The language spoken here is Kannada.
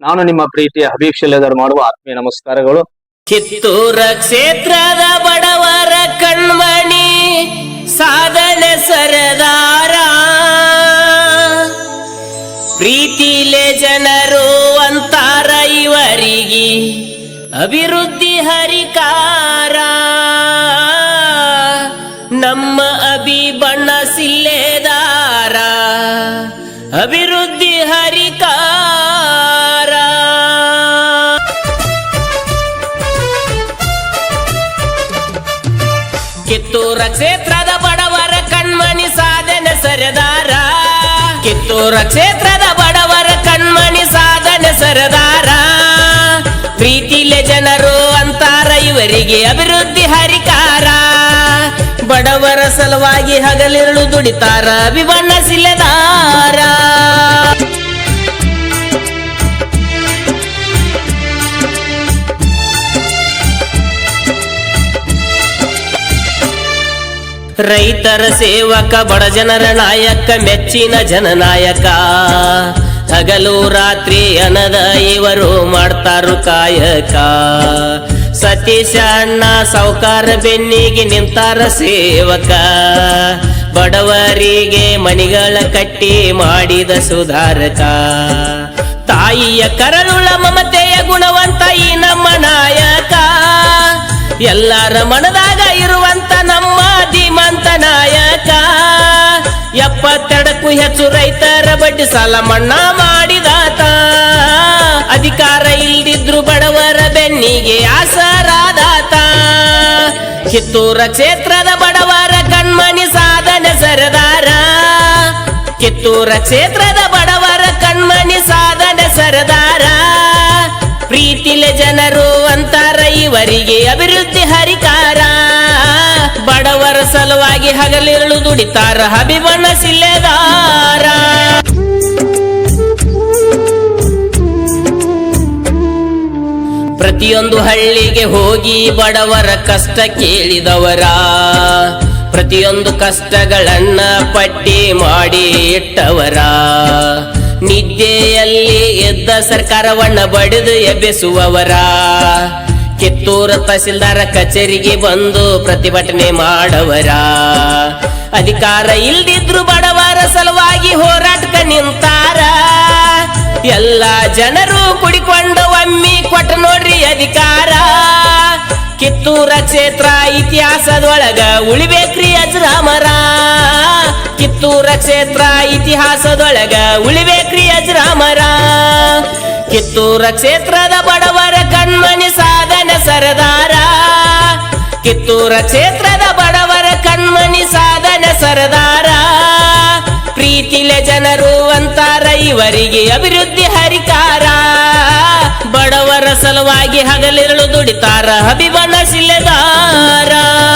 ನಾನು ನಿಮ್ಮ ಪ್ರೀತಿಯ ಶಿಲೆದರ್ ಮಾಡುವ ಆತ್ಮೀಯ ನಮಸ್ಕಾರಗಳು. ಕಿತ್ತೂರ ಕ್ಷೇತ್ರದ ಬಡವರ ಕಣ್ಮಣಿ, ಸಾಧನೆ ಸರದಾರ. ಪ್ರೀತಿಲೆ ಜನರು ಅಂತಾರ ಇವರಿಗೆ ಅಭಿವೃದ್ಧಿ ಹರಿಕಾರ. ನಮ್ಮ ಅಭಿ ಬಣ್ಣ ಸಿಲ್ಲೆದಾರ. ಅಭಿವೃದ್ಧಿ ಕಿತ್ತೂರ ಕ್ಷೇತ್ರದ ಬಡವರ ಕಣ್ಮಣಿ ಸಾಧನೆ ಸರದಾರ. ಕಿತ್ತೂರ ಕ್ಷೇತ್ರದ ಬಡವರ ಕಣ್ಮಣಿ ಸಾಧನೆ ಸರದಾರ. ಪ್ರೀತಿಲೆ ಜನರು ಅಂತಾರ, ಇವರಿಗೆ ಅಭಿವೃದ್ಧಿ ಹರಿಕಾರ. ಬಡವರ ಸಲುವಾಗಿ ಹಗಲಿರುಳು ದುಡಿತಾರ ವಿವಣ್ಣ ಸಿಲೆದಾರ. ರೈತರ ಸೇವಕ, ಬಡ ಜನರ ನಾಯಕ, ಮೆಚ್ಚಿನ ಜನನಾಯಕ. ಹಗಲು ರಾತ್ರಿ ಅನದ ಇವರು ಮಾಡ್ತಾರು ಕಾಯಕ. ಸತೀಶ ಅಣ್ಣ ಸಾವುಕಾರ ಬೆನ್ನಿಗೆ ನಿಂತಾರ ಸೇವಕ. ಬಡವರಿಗೆ ಮಣಿಗಳ ಕಟ್ಟಿ ಮಾಡಿದ ಸುಧಾರಕ. ತಾಯಿಯ ಕರಳುಳ ಮಮತೆಯ ಗುಣವಂತ ಈ ನಮ್ಮ ನಾಯಕ. ಎಲ್ಲರ ಮನದಾಗ ಇರುವಂತ ನಮ್ಮ ಧೀಮಂತ ನಾಯಕ, ಎಪ್ಪತ್ತೆರಡಕ್ಕೂ ಹೆಚ್ಚು ರೈತರ ಬಡ್ಡಿ ಸಾಲ ಮನ್ನಾ ಮಾಡಿದಾತ. ಅಧಿಕಾರ ಇಲ್ದಿದ್ರು ಬಡವರ ಬೆನ್ನಿಗೆ ಆಸರಾದಾತ ಕಿತ್ತೂರ ಕ್ಷೇತ್ರದ ಬಡವರ ಕಣ್ಮಣಿ ಸಾಧನೆ ಸರದಾರ. ಕಿತ್ತೂರ ಕ್ಷೇತ್ರದ ಬಡವರ ಕಣ್ಮಣಿ ಸಾಧನೆ ಸರದಾರ. ಪ್ರೀತಿಲೆ ಜನರು ಅಂತಾರ, ಇವರಿಗೆ ಅಭಿವೃದ್ಧಿ ಹರಿಕಾರ. ಸಲುವಾಗಿ ಹಗಲಿರುಳು ದುಡಿತಾರ ಹಬಿಬಣ್ಣ ಸಿಲ್ಲೆದಾರ ಪ್ರತಿಯೊಂದು ಹಳ್ಳಿಗೆ ಹೋಗಿ ಬಡವರ ಕಷ್ಟ ಕೇಳಿದವರ. ಪ್ರತಿಯೊಂದು ಕಷ್ಟಗಳನ್ನ ಪಟ್ಟಿ ಮಾಡಿ ಇಟ್ಟವರ. ನಿದ್ದೆಯಲ್ಲಿ ಎದ್ದ ಸರ್ಕಾರವನ್ನ ಬಡಿದು ಎಬ್ಬಿಸುವವರ. ಕಿತ್ತೂರ ತಹಸೀಲ್ದಾರ ಕಚೇರಿಗೆ ಬಂದು ಪ್ರತಿಭಟನೆ ಮಾಡವರ. ಅಧಿಕಾರ ಇಲ್ದಿದ್ರು ಬಡವರ ಸಲುವಾಗಿ ಹೋರಾಟಕ್ಕ ನಿಂತಾರ. ಎಲ್ಲ ಜನರು ಕುಡಿಕೊಂಡು ಒಮ್ಮಿ ಕೊಟ್ಟ ನೋಡ್ರಿ ಅಧಿಕಾರ. ಕಿತ್ತೂರ ಕ್ಷೇತ್ರ ಇತಿಹಾಸದೊಳಗ ಉಳಿಬೇಕ್ರಿ ಅಜ್ರಾಮರ. ಕಿತ್ತೂರ ಕ್ಷೇತ್ರ ಇತಿಹಾಸದೊಳಗ ಉಳಿಬೇಕ್ರಿ ಅಜರಾಮರ. ಕಿತ್ತೂರ ಕ್ಷೇತ್ರದ ಬಡವರ ಕಣ್ಮಣಿ ಸರದಾರ. ಕಿತ್ತೂರ ಕ್ಷೇತ್ರದ ಬಡವರ ಕಣ್ಮಣಿ ಸಾಧನ ಸರದಾರ. ಪ್ರೀತಿಲೆ ಜನರು ಅಂತಾರ, ಇವರಿಗೆ ಅಭಿವೃದ್ಧಿ ಹರಿಕಾರ. ಬಡವರ ಸಲುವಾಗಿ ಹಗಲಿರಳು ದುಡಿತಾರ ಅಭಿಮಾನ ಸಿಲೆದಾರ